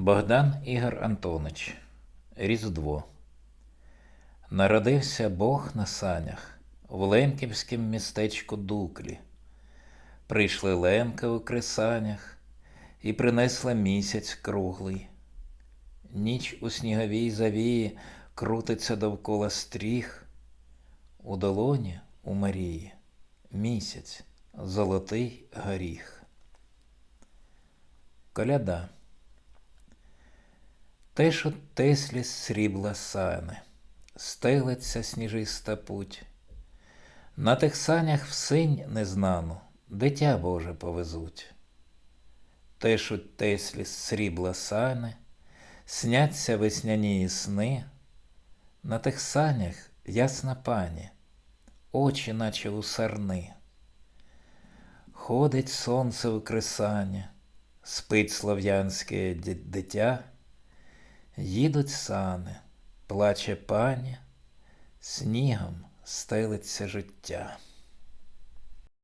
Богдан Ігор Антонич Різдво. Народився Бог на санях в Лемківськім містечку Дуклі. Прийшли лемки у кресанях і принесла місяць круглий. Ніч у сніговій завії крутиться довкола стріх. У долоні у Марії місяць, золотий горіх. Коляда. Теж Теслі срібла сани, стелиться сніжиста путь. На тих санях в синь незнану дитя Боже повезуть. Теж у Теслі срібла сани, сняться весняні сни. На тих санях ясна пані, очі, наче у сарни. Ходить сонце в кресання, спить слов'янське дитя. Їдуть сани, плаче пані, снігом стелиться життя.